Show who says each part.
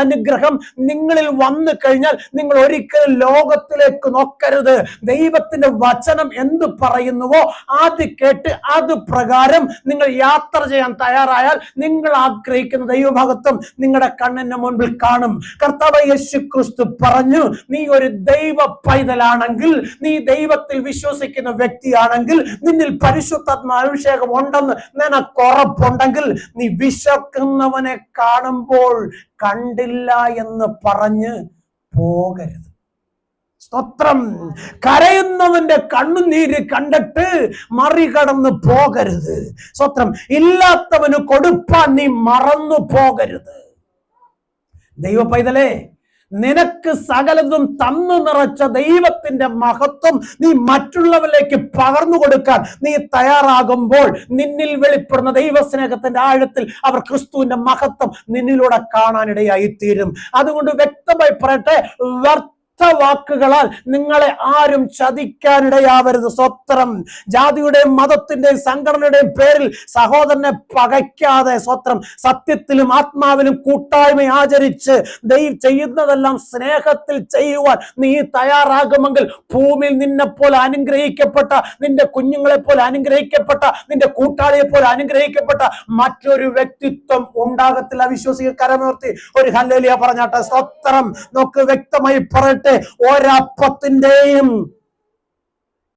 Speaker 1: അനുഗ്രഹം നിങ്ങളിൽ വന്നു കഴിഞ്ഞാൽ നിങ്ങൾ ഒരിക്കലും ലോകത്തിലേക്ക് നോക്കരുത്. ദൈവത്തിന്റെ വചനം എന്ത് പറയുന്നുവോ അത് കേട്ട് അത് പ്രകാരം നിങ്ങൾ യാത്ര ചെയ്യാൻ തയ്യാറായാൽ നിങ്ങൾ ആഗ്രഹിക്കുന്ന ദൈവഭാഗത്വം നിങ്ങളുടെ കണ്ണിന് മുൻപിൽ കാണും. കർത്താവ് യേശു ക്രിസ്തു പറഞ്ഞു നീ ഒരു ദൈവ പൈതലാണെങ്കിൽ നീ ദൈവത്തിൽ വിശ്വസിക്കുന്ന വ്യക്തിയാണെങ്കിൽ നിന്നിൽ പരിശുദ്ധാത്മ അഭിഷേകം ഉണ്ടെന്ന് നിനക്ക് ഉറപ്പുണ്ടെങ്കിൽ നീ വിശക്കുന്നവനെ കാണുമ്പോൾ കണ്ടില്ല എന്ന് പറഞ്ഞ് പോകരുത്. സ്തോത്രം. കരയുന്നവന്റെ കണ്ണുനീര് കണ്ടിട്ട് മറികടന്ന് പോകരുത്. സ്തോത്രം. ഇല്ലാത്തവന് കൊടുപ്പാൻ നീ മറന്നു പോകരുത്. ദൈവ പൈതലേ നിനക്ക് സകലതും തന്നു നിറച്ച ദൈവത്തിന്റെ മഹത്വം നീ മറ്റുള്ളവരിലേക്ക് പകർന്നു കൊടുക്കാൻ നീ തയ്യാറാകുമ്പോൾ നിന്നിൽ വെളിപ്പെടുന്ന ദൈവസ്നേഹത്തിന്റെ ആഴത്തിൽ അവർ ക്രിസ്തുവിന്റെ മഹത്വം നിന്നിലൂടെ കാണാനിടയായി തീരും അതുകൊണ്ട് വ്യക്തമായി പറയട്ടെ വ്യർത്ഥ വാക്കുകളാൽ നിങ്ങളെ ആരും ചതിക്കാനിടയാവരുത്. സ്വത്രം ജാതിയുടെയും മതത്തിന്റെയും സംഘടനയുടെയും പേരിൽ സഹോദരനെ പകയ്ക്കാതെ സ്വത്രം സത്യത്തിലും ആത്മാവിലും കൂട്ടായ്മ ആചരിച്ച് ദൈവ ചെയ്യുന്നതെല്ലാം സ്നേഹത്തിൽ ചെയ്യുവാൻ നീ തയ്യാറാകുമെങ്കിൽ ഭൂമിയിൽ നിന്നെ പോലെ അനുഗ്രഹിക്കപ്പെട്ട നിന്റെ കുഞ്ഞുങ്ങളെ പോലെ അനുഗ്രഹിക്കപ്പെട്ട നിന്റെ കൂട്ടാളിയെ പോലെ അനുഗ്രഹിക്കപ്പെട്ട മറ്റൊരു വ്യക്തിത്വം ഉണ്ടാകത്തില്ല. വിശ്വസിക്കരമൂർത്തി ഒരു ഹല്ലേലിയ പറഞ്ഞാട്ടെ സ്വത്രം നോക്ക് വ്യക്തമായി പറയട്ടെ ഒരപ്പത്തിന്റെയും